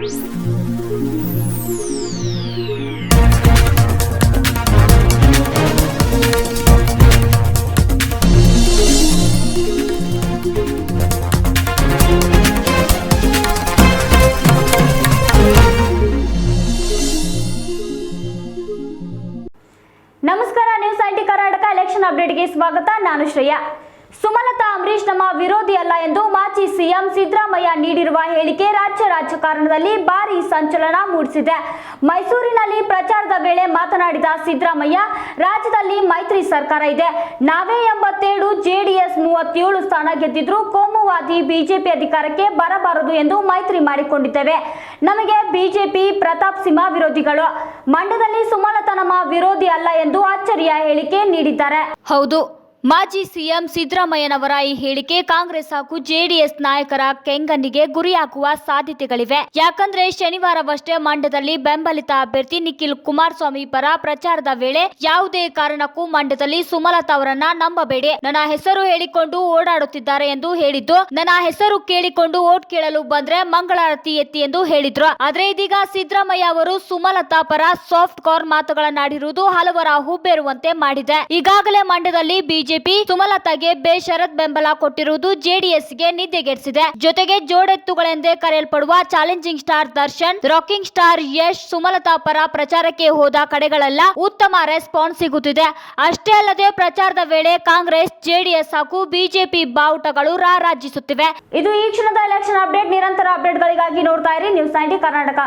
ನಮಸ್ಕಾರ news IT Karnataka election ಅಪ್ಡೇಟ್ಗೆ ಸ್ವಾಗತ. ನಾನು ಶ್ರೇಯಾ. ಸುಮಲತಾ ಅಂಬರೀಶ್ ನಮ್ಮ ವಿರೋಧಿ ಅಲ್ಲ ಎಂದು ಮಾಜಿ ಸಿಎಂ ಸಿದ್ದರಾಮಯ್ಯ ನೀಡಿರುವ ಹೇಳಿಕೆ ರಾಜ್ಯ ರಾಜಕಾರಣದಲ್ಲಿ ಭಾರಿ ಸಂಚಲನ ಮೂಡಿಸಿದೆ. ಮೈಸೂರಿನಲ್ಲಿ ಪ್ರಚಾರದ ವೇಳೆ ಮಾತನಾಡಿದ ಸಿದ್ದರಾಮಯ್ಯ, ರಾಜ್ಯದಲ್ಲಿ ಮೈತ್ರಿ ಸರ್ಕಾರ ಇದೆ. ನಾವೇ ಎಂಬತ್ತೇಳು ಜೆಡಿಎಸ್ ಮೂವತ್ತೇಳು ಸ್ಥಾನ ಗೆದ್ದಿದ್ರು ಕೋಮುವಾದಿ ಬಿಜೆಪಿ ಅಧಿಕಾರಕ್ಕೆ ಬರಬಾರದು ಎಂದು ಮೈತ್ರಿ ಮಾಡಿಕೊಂಡಿದ್ದೇವೆ. ನಮಗೆ ಬಿಜೆಪಿ, ಪ್ರತಾಪ್ ಸಿಂಹ ವಿರೋಧಿಗಳು. ಮಂಡ್ಯದಲ್ಲಿ ಸುಮಲತಾ ನಮ್ಮ ವಿರೋಧಿ ಅಲ್ಲ ಎಂದು ಅಚ್ಚರಿಯ ಹೇಳಿಕೆ ನೀಡಿದ್ದಾರೆ. ಹೌದು ಮಾಜಿ ಸಿಎಂ ಸಿದ್ದರಾಮಯ್ಯನವರ ಈ ಹೇಳಿಕೆ ಕಾಂಗ್ರೆಸ್ ಹಾಗೂ ಜೆಡಿಎಸ್ ನಾಯಕರ ಕೆಂಗಣ್ಣಿಗೆ ಗುರಿಯಾಗುವ ಸಾಧ್ಯತೆಗಳಿವೆ. ಯಾಕಂದ್ರೆ ಶನಿವಾರವಷ್ಟೇ ಮಂಡ್ಯದಲ್ಲಿ ಬೆಂಬಲಿತ ಅಭ್ಯರ್ಥಿ ನಿಖಿಲ್ ಕುಮಾರಸ್ವಾಮಿ ಪರ ಪ್ರಚಾರದ ವೇಳೆ ಯಾವುದೇ ಕಾರಣಕ್ಕೂ ಮಂಡ್ಯದಲ್ಲಿ ಸುಮಲತಾ ಅವರನ್ನ ನಂಬಬೇಡಿ. ನನ್ನ ಹೆಸರು ಹೇಳಿಕೊಂಡು ಓಡಾಡುತ್ತಿದ್ದಾರೆ ಎಂದು ಹೇಳಿದ್ದು, ನನ್ನ ಹೆಸರು ಕೇಳಿಕೊಂಡು ಓಟ್ ಕೇಳಲು ಬಂದ್ರೆ ಮಂಗಳಾರತಿ ಎತ್ತಿ ಎಂದು ಹೇಳಿದ್ರು. ಆದ್ರೆ ಇದೀಗ ಸಿದ್ದರಾಮಯ್ಯ ಅವರು ಸುಮಲತಾ ಪರ ಸಾಫ್ಟ್ ಕಾರ್ ಮಾತುಗಳನ್ನಾಡಿರುವುದು ಹಲವರ ಹುಬ್ಬೇರುವಂತೆ ಮಾಡಿದೆ. ಈಗಾಗಲೇ ಮಂಡ್ಯದಲ್ಲಿ ಬಿಜೆಪಿ ಸುಮಲತಾಗೆ ಬೇಷರತ್ ಬೆಂಬಲ ಕೊಟ್ಟಿರುವುದು ಜೆಡಿಎಸ್ಗೆ ನಿದ್ದೆಗೆಡಿಸಿದೆ. ಜೊತೆಗೆ ಜೋಡೆತ್ತುಗಳೆಂದೇ ಕರೆಯಲ್ಪಡುವ challenging star Darshan, rocking star Yash, Sumalatha ಪರ ಪ್ರಚಾರಕ್ಕೆ ಹೋದ ಕಡೆಗಳೆಲ್ಲ ಉತ್ತಮ ರೆಸ್ಪಾನ್ಸ್ ಸಿಗುತ್ತಿದೆ. ಅಷ್ಟೇ ಅಲ್ಲದೆ ಪ್ರಚಾರದ ವೇಳೆ ಕಾಂಗ್ರೆಸ್, ಜೆಡಿಎಸ್ ಹಾಗೂ ಬಿಜೆಪಿ ಬಾವುಟಗಳು ರಾರಾಜಿಸುತ್ತಿವೆ. ಇದು ಈ ಕ್ಷಣದ ಎಲೆಕ್ಷನ್ ಅಪ್ಡೇಟ್ ನಿರಂತರ ಅಪ್ಡೇಟ್ಗಳಿಗಾಗಿ ನೋಡ್ತಾ ಇರಿ. News ninety Karnataka.